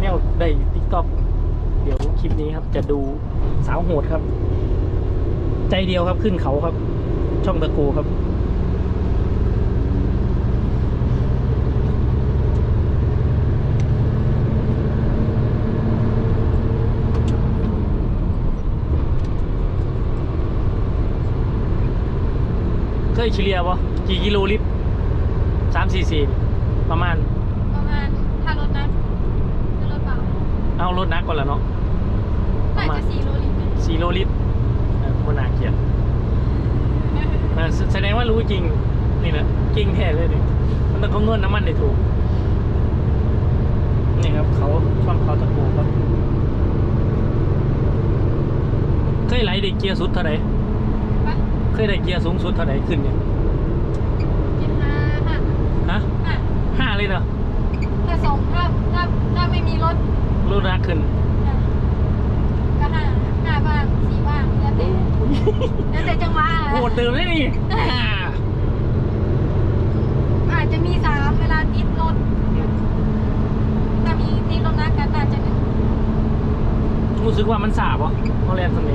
แนวได้ติ๊กต็อกเดี๋ยวคลิปนี้ครับ จะดูสาวโหดครับ ใจเดียวครับขึ้นเขาครับ ช่องตะโกครับเคยเฉลี่ยปะกี่กิโลลิตรสามสี่สี่ประมาณ ประมาณถ้ารถนะถ้ารถเปล่า เอารถนักก่อนแล้วเนาะน่าจะสี่โลลิตรไหมสี่โลลิตรเออคนนาเขียนเออแสแสดงว่ารู้จริง นี่แหละจริงแท้เลยดิมันต้องคำนวณน้ำมันได้ถูก นี่ครับ เขาช่องเขาตะปูครับ เคยไหลได้เกียร์สุดเท่าไหร่ไปเคยได้เกียร์สูงสุดเท่าไหร่ขึ้นเนี่ยเจ็ดห้าห้าฮะ ห้าห้าเลยเนาะ ถ้าสองถ้าถ้าถ้าไม่มีรถรถนักขึ้นอะก็ห้าห้าบ้างสี่บ้างแล้วแต่แล้วแต่จังหวะโหดเติมได้นี่อ่าอาจจะมีสามเวลาติดรถถ้ามีติดรถนะกันอาจจะหนึ่งรู้สึกว่ามันสาบวะเขาเรียนทำไม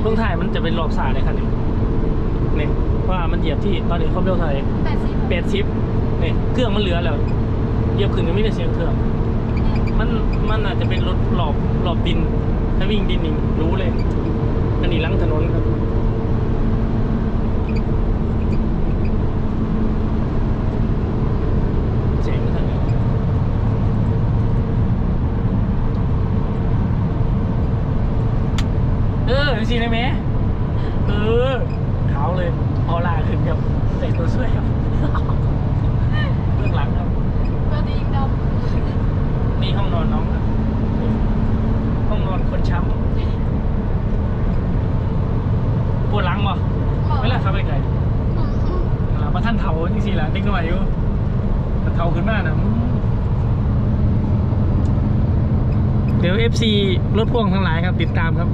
เพิ่งถ่ายมันจะเป็นรอบสาเลยคันนี้เนี่ยว่ามันเหยียบที่ตอนนี้ความเร็วเท่าไหร่แปดสิบแปดสิบเนี่ยเครื่องมันเหลือแล้วเหยียบขึ้นก็ไม่ได้เสียงเครื่อง มันมันอาจจะเป็นรถหลอบหลอบดิน ถ้าวิ่งดินนี่รู้เลย อันนี้หลังถนนครับ เจ๋งทางนี้เออสิได้ไหมเออขาวเลยออร่าขึ้นครับใส่ตัวช่วยครับ เบื้องหลังครับเพื่อตีดนี่ห้องนอนน้องครับห้องนอนคนช้ำปวดหลังบ่ำเวลาขับไปไกลอืมอืมหลังมาท่านเถาจริงๆแหละเด็กหน่อยอยู่แต่เถาขึ้นมานะอืมเดี๋ยว FC รถพ่วงทั้งหลายครับ ติดตามครับ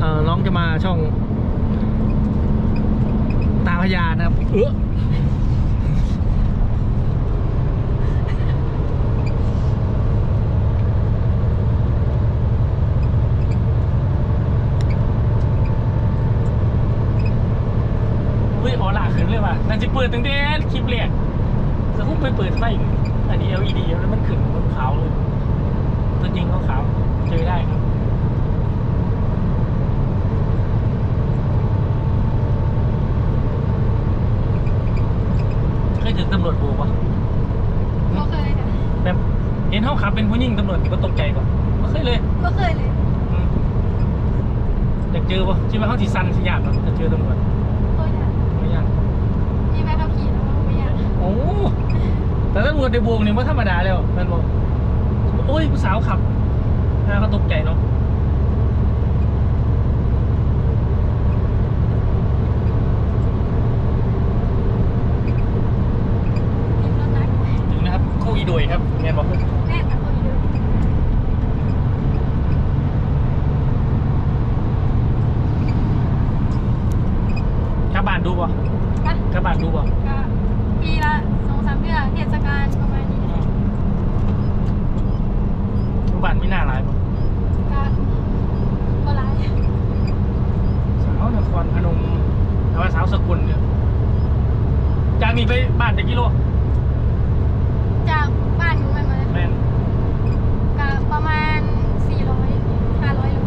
เอ่อน้องจะมาช่อง ตาพญานะครับเออเฮ้ยออล่าขึ้นเลยว่ะน่าจะเปิดตั้งแต่คลิปแรกแต่พุ่งไปเปิดไฟอีกอันนี้ LED แล้วมันขึ้นบนขาวเลยตัวจริงเขาขาวเจอได้ครับเคยถึงตำรวจโบกปะก็เคยค่ะแบบเห็นเขาขับเป็นผู้หญิงตำรวจก็ตกใจก่อนไม่เคยเลยก็เคยเลยอืมอยากเจอปะคิดว่าเขาทีซันสิยากปะจะเจอตำรวจ ก็อยาก ไม่ยาก มีใบขับขี่แล้วไม่ อยากโอ้แต่ตำรวจในวงเนี่ยมันธรรมดาแล้วแมันบอกโอ้ยผู้สาวขับน่าเขาตกใจเนาะติดรถนักถึงนะครับคู่อีโดยครับแม่บอกแน่แต่คนเดียวกลับบ้านดูปะนะกลับบ้านดูปะก็ ปีละสองสามเดือนเทศกาลประมาณนี้ดูบ้านไม่น่าร้ายปะก็ก็หลายสาวนครพนมแต่ว่าสาวสกุลเนี่ยจากนี้ไปบ้านจะกิโลจากบ้านหนูไปมาเลยแม่นก็ประมาณสี่ร้อยห้าร้อยโล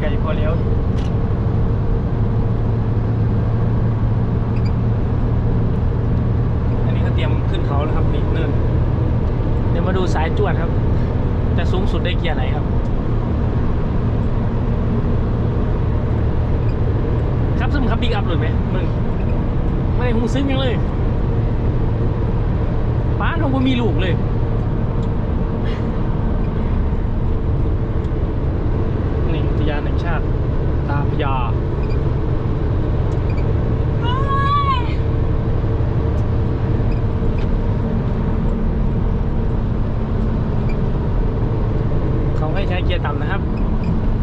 ไก่พอแล้วอันนี้เขาเตรียมขึ้นเขาแล้วครับนี่เนินเาดูสายจวดครับ จะสูงสุดได้เกียร์ไหนครับ ครับซึ่งครับบิ๊กอัพเลยไหมมึงไม่ได้หูซึ้งยังเลยป้าทงบ่มีลูกเลยนี่อุทยานแห่งชาติตาพญาเขาให้ใช้เกียร์ต่ำนะครับ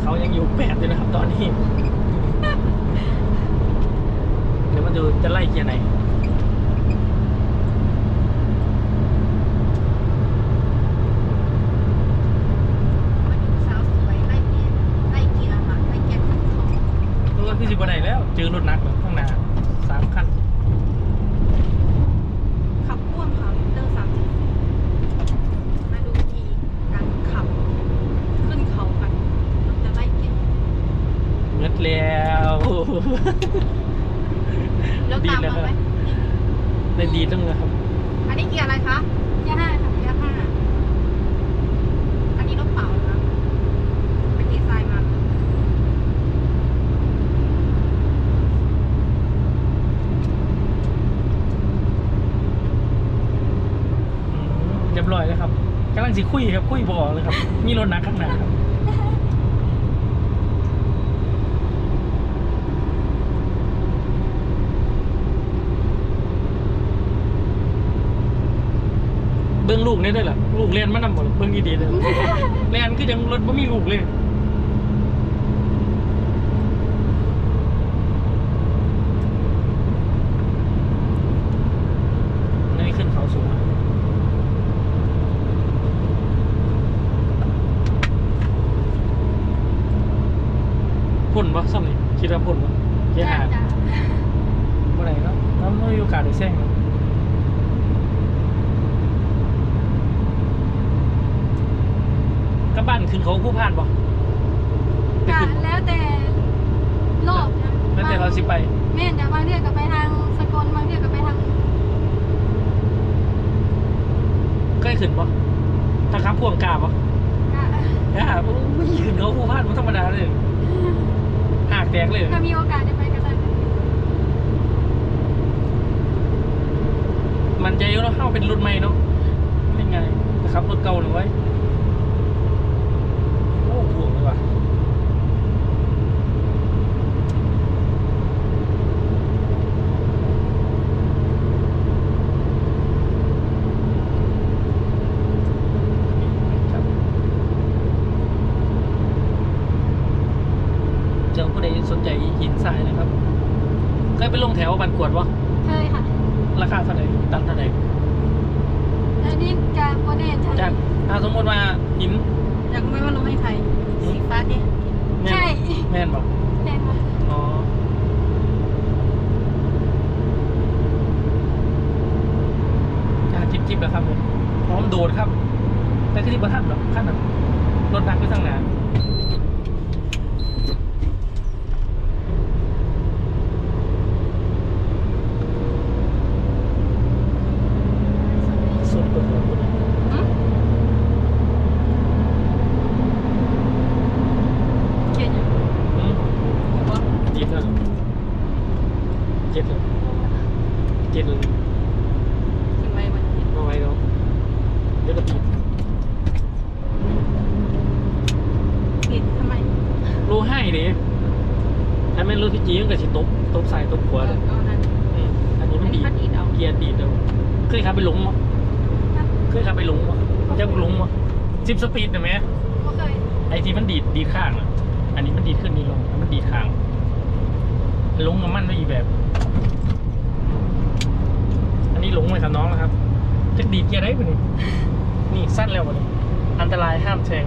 เขายังอยู่แปดอยู่นะครับ ตอนนี้ เดี๋ยวมาดูจะไล่เกียร์ไหน แล้วตามมาไหมได้ดีตั้งเลยครับ อันนี้เกียร์อะไรคะเกียร์ห้าค่ะเกียร์ห้าอันนี้รถเปล่าเหรอคะไปเกียร์ทรายมาอืมเรียบร้อยแล้วครับกำลังสิคุยครับ คุยบออกเลยครับ มีรถหนักข้างหน้าครับ เบิ้งลูก นี่ได้เหรอลูกเรียนมานำบ่ล่ะเบิ้งดีๆเลยเรียนคือยังรถบ่มีลูกเลยนี่ขึ้นเขาสูงอะพ่นปะซ้ำนี่คิดว่าพ่นปะเกียร์หาดเมื่อไหร่เนาะน้ำไม่มีโอกาสได้แซงเนาะ กลับบ้านขึ้นเขาผู้พานปะไปกะขึ้นแล้วแต่รอบนะแล้วแต่เราสิไป แม่นจะบางเทื่อก็ไปทางสกลบางเทื่อก็ไปทางเคยขึ้นปะถ้าขับพ่วงกล้าปะกะกล้าปะอุ้ยขึ้นเขาผู้พานมันธรรมดาเลยหากแตกเลยถ้ามีโอกาสได้ไปก็ได้มันใจเนาะเข้าเป็นรุ่นใหม่เนาะยังไงนะครับรถเก่าหรือไว้โอ้ห่ วงเลยว่ะครับเจ้าผู้ใดสนใจหินทรายนะครับ เคยไปลงแถวบันกวดวะเคยค่ะราคาเท่าไหร่ตันเท่าไหร่แล้วนี่การโปรเดนใช่จากถ้าสมมติว่าหิน อยากไม่ว่าลงให้ใครสีฟ้าดิแม่นใช่ แม่นบอกแน่นอนอ๋ออ่าจิบจิบแล้วครับผมพร้อมโดดครับ แต่คือที่ประทับหรอกขั้นแบบรถดักไปทางหนาสุดกว่าคน หึเขียนอยู่ อืม ว่า เจ็ดแล้วเจ็ดแล้วเจ็ดแล้ว ทิ้งไว้วันนี้ มาไว้แล้วเดี๋ยวก็ติด ผิดทำไม รูให้ดิถ้าแม่นรถพี่จีมันก็สิตบตบสายตบขวาเอเลยอก็นั่นอืมอันนี้อัมันนนี้ดีดคัดอีดเอาเกียร์ดีดเดียวเคยขับไปหลงมั้เคยขับไปหลงมั้จะหลงมั้สิบสปีดนะแม่ก็เคยไอที่มันดีดดีดข้างอะอันนี้มันดีดขึ้นนี่ลงอันมันดีดข้างหลงกับมันไม่อีกแบบ อันนี้หลงไปครับน้องนะครับจะดีดเกียร์ได้ปะนี่นี่สั้นแล้วปะนี่อันตรายห้ามแซง